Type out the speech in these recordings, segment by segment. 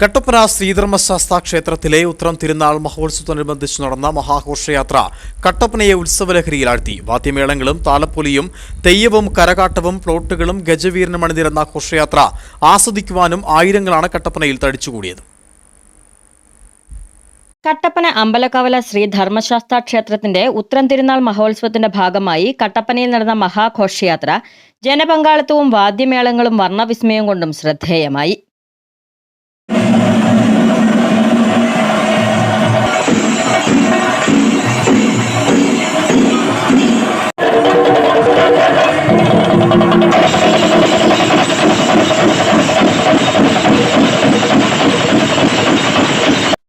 കട്ടപ്പന ശ്രീധർമ്മശാസ്ത്ര ക്ഷേത്രത്തിലെ ഉത്രം തിരുനാൾ മഹോത്സവത്തോടനുബന്ധിച്ച് നടന്ന മഹാഘോഷയാത്ര കട്ടപ്പനയെ ഉത്സവലഹരിയിലാഴ്ത്തി. വാദ്യമേളങ്ങളും താലപ്പൊലിയും തെയ്യവും കരകാട്ടവും പ്ലോട്ടുകളും ഗജവീരനും അണിനിരന്ന ഘോഷയാത്ര ആസ്വദിക്കുവാനും ആയിരങ്ങളാണ് കട്ടപ്പനയിൽ തടിച്ചുകൂടിയത്. കട്ടപ്പന അമ്പലക്കവല ശ്രീ ധർമ്മശാസ്ത്ര ക്ഷേത്രത്തിന്റെ ഉത്രം തിരുനാൾ മഹോത്സവത്തിന്റെ ഭാഗമായി കട്ടപ്പനയിൽ നടന്ന മഹാഘോഷയാത്ര ജനപങ്കാളിത്തവും വാദ്യമേളങ്ങളും വർണവിസ്മയം കൊണ്ടും ശ്രദ്ധേയമായി.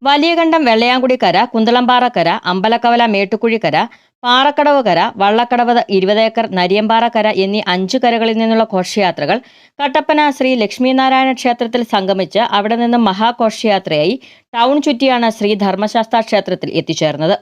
വലിയകണ്ടം വെള്ളയാങ്കുടിക്കര കുന്തളംപാറക്കര അമ്പലക്കവല മേട്ടുക്കുഴിക്കര പാറക്കടവ് കര വള്ളക്കടവ് ഇരുപതേക്കർ നരിയമ്പാറക്കര എന്നീ അഞ്ചു കരകളിൽ നിന്നുള്ള ഘോഷയാത്രകൾ കട്ടപ്പന ശ്രീ ലക്ഷ്മീനാരായണ ക്ഷേത്രത്തിൽ സംഗമിച്ച് അവിടെ നിന്ന് മഹാഘോഷയാത്രയായി ടൗൺ ചുറ്റിയാണ് ശ്രീ ധർമ്മശാസ്ത്ര ക്ഷേത്രത്തിൽ എത്തിച്ചേർന്നത്.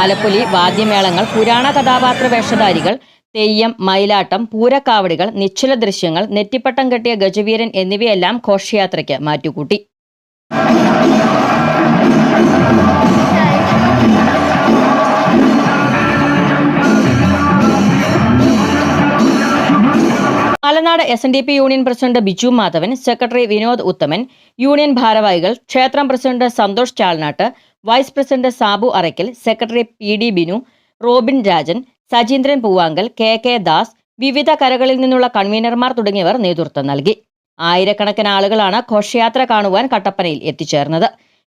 ആലപ്പുലി വാദ്യമേളങ്ങൾ പുരാണ കഥാപാത്ര വേഷധാരികൾ തെയ്യം മയിലാട്ടം പൂരക്കാവടികൾ നിശ്ചല ദൃശ്യങ്ങൾ നെറ്റിപ്പട്ടം കെട്ടിയ ഗജവീരൻ എന്നിവയെല്ലാം ഘോഷയാത്രയ്ക്ക് മാറ്റുകൂട്ടി. Palanad S N D P union president Biju Madhavan secretary Vinod Uthaman union ഭാരവാഹികൾ ക്ഷേത്രം president Santhosh Chalnat vice president Sabu Arakkal secretary P D Binu Robin Rajan Sajeendran Poovankal K K Das വിവിധ കരകളിൽ നിന്നുള്ള കൺവീനർമാർ തുടങ്ങിയവർ നേതൃത്വം നൽകി. ആയിരക്കണക്കിന് ആളുകളാണ് ഘോഷയാത്ര കാണുവാൻ കട്ടപ്പനയിൽ എത്തിച്ചേർന്നത്.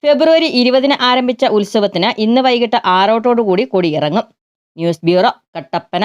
ഫെബ്രുവരി ഇരുപതിന് ആരംഭിച്ച ഉത്സവത്തിന് ഇന്ന് വൈകിട്ട് ആറോട്ടോടുകൂടി കൊടിയിറങ്ങും. News bureau Kattappana.